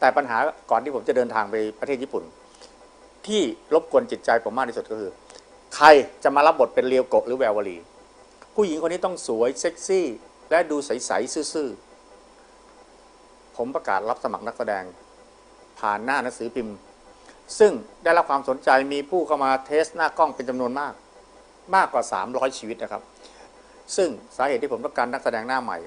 แต่ปัญหาก่อนที่ผมจะเดินทางไปประเทศญี่ปุ่น ที่รบกวนจิตใจผมมากที่สุดก็คือ ใครจะมารับบทเป็นเรียวโกะหรือแวววลี ผู้หญิงคนนี้ต้องสวยเซ็กซี่ และดูใสๆซื่อๆผมประกาศรับสมัครนักแสดง ผ่านหน้าหนังสือพิมพ์ ซึ่งได้รับความสนใจมีผู้เข้ามาเทสหน้ากล้องเป็นจำนวนมาก มากกว่า 300 ชีวิตนะครับ ซึ่งสาเหตุที่ผมต้องการนักแสดงหน้าใหม่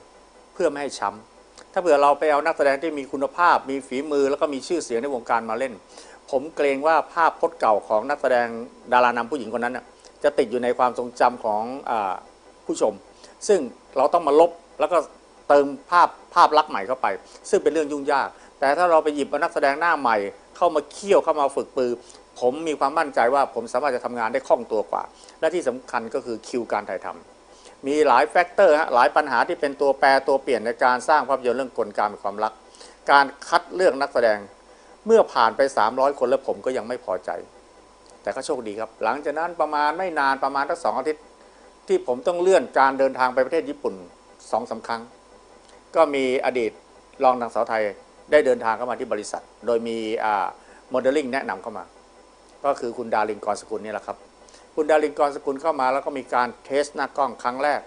เพื่อไม่ให้ช้ำ ถ้าเผื่อเราไปเอานักแสดงที่มีคุณภาพ มีฝีมือแล้วก็มีชื่อเสียงในวงการมาเล่น ผมเกรงว่าภาพพจน์เก่าของนักแสดงดารานำผู้หญิงคนนั้นน่ะจะติดอยู่ในความทรงจำของอผู้ชม ซึ่งเราต้องมาลบแล้วก็เติมภาพภาพลักษณ์ใหม่เข้าไป ซึ่งเป็นเรื่องยุ่งยาก แต่ถ้าเราไปหยิบนักแสดงหน้าใหม่ เข้ามาเคี่ยวเข้ามาฝึกปือ ผมมีความมั่นใจว่าผมสามารถจะทำงานได้คล่องตัวกว่า และที่สำคัญก็คือคิวการถ่ายทำ มีหลายแฟกเตอร์ฮะหลายปัญหาที่เป็นตัวแปรตัวเปลี่ยนในการสร้างภาพยนตร์เรื่องกลการความรัก การคัดเลือกนักแสดงเมื่อผ่านไป 300 คนแล้วผมก็ยังไม่พอใจ แต่ก็โชคดีครับ หลังจากนั้นประมาณไม่นานประมาณสักสองอาทิตย์ที่ผมต้องเลื่อนการเดินทางไปประเทศญี่ปุ่นสองสาครั้ง ก็มีอดีตรองนางสาวไทยได้เดินทางเข้ามาที่บริษัท โดยมีโมเดลลิ่งแนะนำเข้ามา ก็คือคุณดารินกรสกุลนี่แหละครับ คุณดารินกรสกุลเข้ามาแล้วก็มีการเทสหน้ากล้องครั้งแรก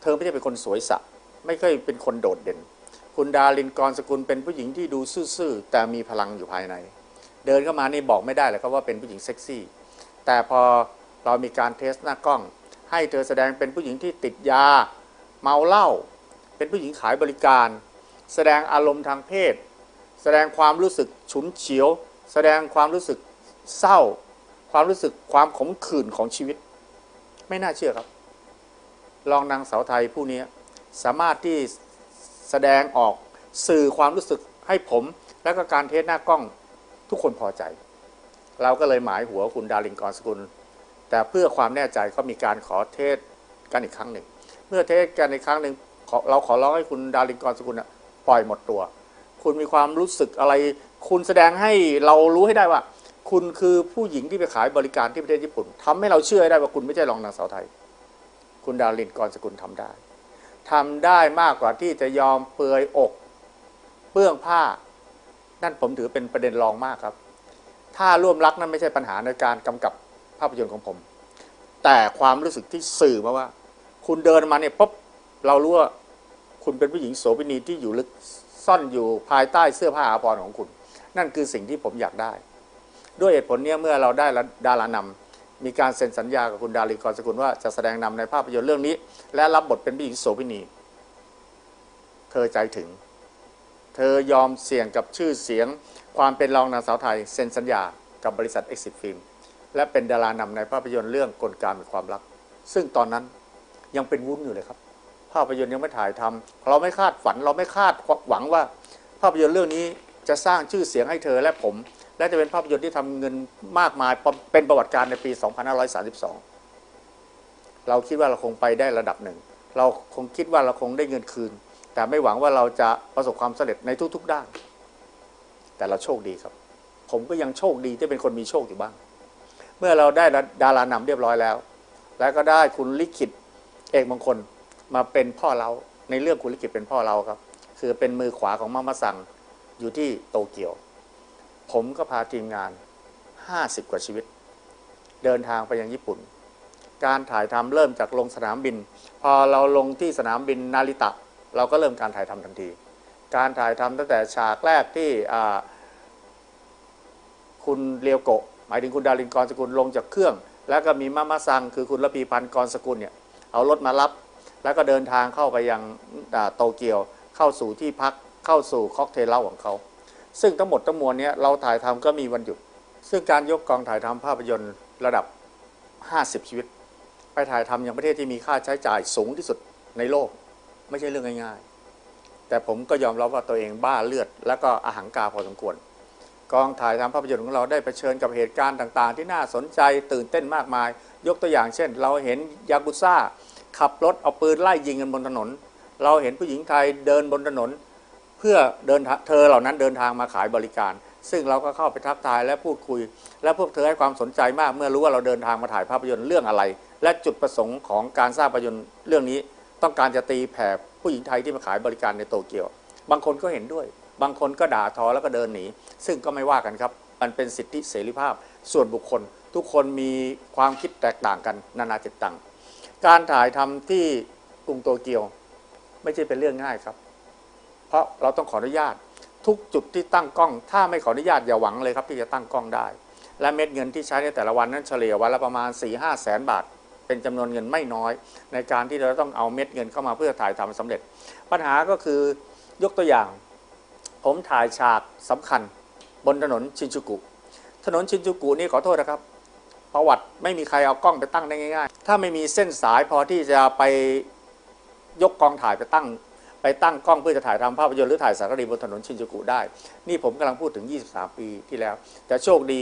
เธอไม่ใช่เป็นคนสวยสะ ไม่เคยเป็นคนโดดเด่น คุณดารินกรสกุลเป็นผู้หญิงที่ดูซื่อๆแต่มีพลังอยู่ภายใน เดินเข้ามานี่บอกไม่ได้เลยครับว่าเป็นผู้หญิงเซ็กซี่ แต่พอเรามีการเทสหน้ากล้อง ให้เธอแสดงเป็นผู้หญิงที่ติดยา เมาเหล้าเป็นผู้หญิงขายบริการ แสดงอารมณ์ทางเพศ แสดงความรู้สึกฉุนเฉียว แสดงความรู้สึกเศร้า ความรู้สึกความขมขื่นของชีวิต ไม่น่าเชื่อครับ รองนางสาวไทยผู้นี้สามารถที่แสดงออกสื่อความรู้สึกให้ผมและก็การเทสหน้ากล้องทุกคนพอใจ เราก็เลยหมายหัวคุณดารินกรสกุล แต่เพื่อความแน่ใจก็มีการขอเทสกันอีกครั้งหนึ่ง เมื่อเทสกันอีกครั้งหนึ่งเราขอร้องให้คุณดารินกรสกุลปล่อยหมดตัว คุณมีความรู้สึกอะไร คุณแสดงให้เรารู้ให้ได้ว่า คุณคือผู้หญิงที่ไปขายบริการที่ประเทศญี่ปุ่นทำให้เราเชื่อได้ว่าคุณไม่ใช่รองนางสาวไทย คุณดารินกรสกุลทำได้ทำได้มากกว่าที่จะยอมเปลือยอกเปื้องผ้า นั่นผมถือเป็นประเด็นรองมากครับ ถ้าร่วมรักนั้นไม่ใช่ปัญหาในการกำกับภาพยนตร์ของผม แต่ความรู้สึกที่สื่อมาว่า คุณเดินมาเนี่ยปุ๊บเรารู้ว่าคุณเป็นผู้หญิงโสเภณีที่อยู่ลึกซ่อนอยู่ภายใต้เสื้อผ้าอาภรณ์ของคุณ นั่นคือสิ่งที่ผมอยากได้ ด้วยเหตุผลนี้เมื่อเราได้ดารานำมีการเซ็นสัญญากับคุณดาริกรสกุลว่าจะแสดงนำในภาพยนตร์เรื่องนี้ และรับบทเป็นผู้หญิงโสเภณี เธอใจถึง เธอยอมเสี่ยงกับชื่อเสียง ความเป็นรองนางสาวไทย เซ็นสัญญากับบริษัท Exit Film และเป็นดารานำในภาพยนตร์เรื่องกลการมีความรัก ซึ่งตอนนั้นยังเป็นวุ้นอยู่เลยครับ ภาพยนตร์ยังไม่ถ่ายทำเราไม่คาดฝันเราไม่คาดหวังว่า ภาพยนตร์เรื่องนี้จะสร้างชื่อเสียงให้เธอและผม และจะเป็นภาพยนตร์ที่ทำเงินมากมายเป็นประวัติการในปี 2532 เราคิดว่าเราคงไปได้ระดับหนึ่ง เราคงคิดว่าเราคงได้เงินคืน แต่ไม่หวังว่าเราจะประสบความสำเร็จในทุก ๆ ด้าน แต่เราโชคดีครับ ผมก็ยังโชคดีที่เป็นคนมีโชคอยู่บ้าง เมื่อเราได้ดารานำเรียบร้อยแล้ว แล้วก็ได้คุณลิขิตเอกมงคลมาเป็นพ่อเราในเรื่องคุณลิขิตเป็นพ่อเราครับ คือเป็นมือขวาของมามาซังอยู่ที่โตเกียว ผมก็พาทีมงาน 50 กว่าชีวิต เดินทางไปยังญี่ปุ่น การถ่ายทำเริ่มจากลงสนามบิน พอเราลงที่สนามบินนาริตะ เราก็เริ่มการถ่ายทำทันที การถ่ายทำตั้งแต่ฉากแรกที่คุณเรียวโกะหมายถึงคุณดารินกรสกุลลงจากเครื่อง แล้วก็มีมามาซังคือคุณระพีพันธ์กรสกุลเนี่ยเอารถมารับ แล้วก็เดินทางเข้าไปยังโตเกียวเข้าสู่ที่พักเข้าสู่ค็อกเทลเล้าของเขา ซึ่งทั้งหมดทั้งมวลนี้เราถ่ายทำก็มีวันหยุด ซึ่งการยกกองถ่ายทำภาพยนตร์ระดับ 50 ชีวิต ไปถ่ายทำอย่างประเทศที่มีค่าใช้จ่ายสูงที่สุดในโลก ไม่ใช่เรื่องง่ายๆ แต่ผมก็ยอมรับว่าตัวเองบ้าเลือด แล้วก็อาหังการพอสมควร กองถ่ายทำภาพยนตร์ของเราได้เผชิญกับเหตุการณ์ต่าง ๆ ที่น่าสนใจตื่นเต้นมากมาย ยกตัวอย่างเช่น เราเห็นยากุซ่าขับรถเอาปืนไล่ยิงกันบนถนน เราเห็นผู้หญิงไทยเดินบนถนน เพื่อเดินเธอเหล่านั้นเดินทางมาขายบริการ ซึ่งเราก็เข้าไปทักทายและพูดคุย และพวกเธอให้ความสนใจมากเมื่อรู้ว่าเราเดินทางมาถ่ายภาพยนตร์เรื่องอะไร และจุดประสงค์ของการสร้างภาพยนตร์เรื่องนี้ ต้องการจะตีแผ่ผู้หญิงไทยที่มาขายบริการในโตเกียว บางคนก็เห็นด้วย บางคนก็ด่าทอแล้วก็เดินหนีซึ่งก็ไม่ว่ากันครับ มันเป็นสิทธิเสรีภาพ ส่วนบุคคล ทุกคนมีความคิดแตกต่างกันนานาจิตตังการถ่ายทำที่กรุงโตเกียว ไม่ใช่เป็นเรื่องง่ายครับ เพราะเราต้องขออนุญาต ทุกจุดที่ตั้งกล้อง ถ้าไม่ขออนุญาตอย่าหวังเลยครับที่จะตั้งกล้องได้ และเม็ดเงินที่ใช้ในแต่ละวันนั้นเฉลี่ยวันละประมาณ4 5แสนบาท เป็นจำนวนเงินไม่น้อย ในการที่เราต้องเอาเม็ดเงินเข้ามาเพื่อถ่ายทำสำเร็จ ปัญหาก็คือยกตัวอย่าง ผมถ่ายฉากสำคัญ บนถนนชินจูกุ ถนนชินจูกุนี่ขอโทษนะครับประวัติไม่มีใครเอากล้องไปตั้งได้ง่าย ๆ ถ้าไม่มีเส้นสายพอที่จะไปยกกองถ่ายไปตั้ง ตั้งกล้องเพื่อจะถ่ายทำภาพยนตร์หรือถ่ายสารคดีบนถนนชินจูกุได้ นี่ผมกำลังพูดถึง 23 ปีที่แล้ว แต่โชคดี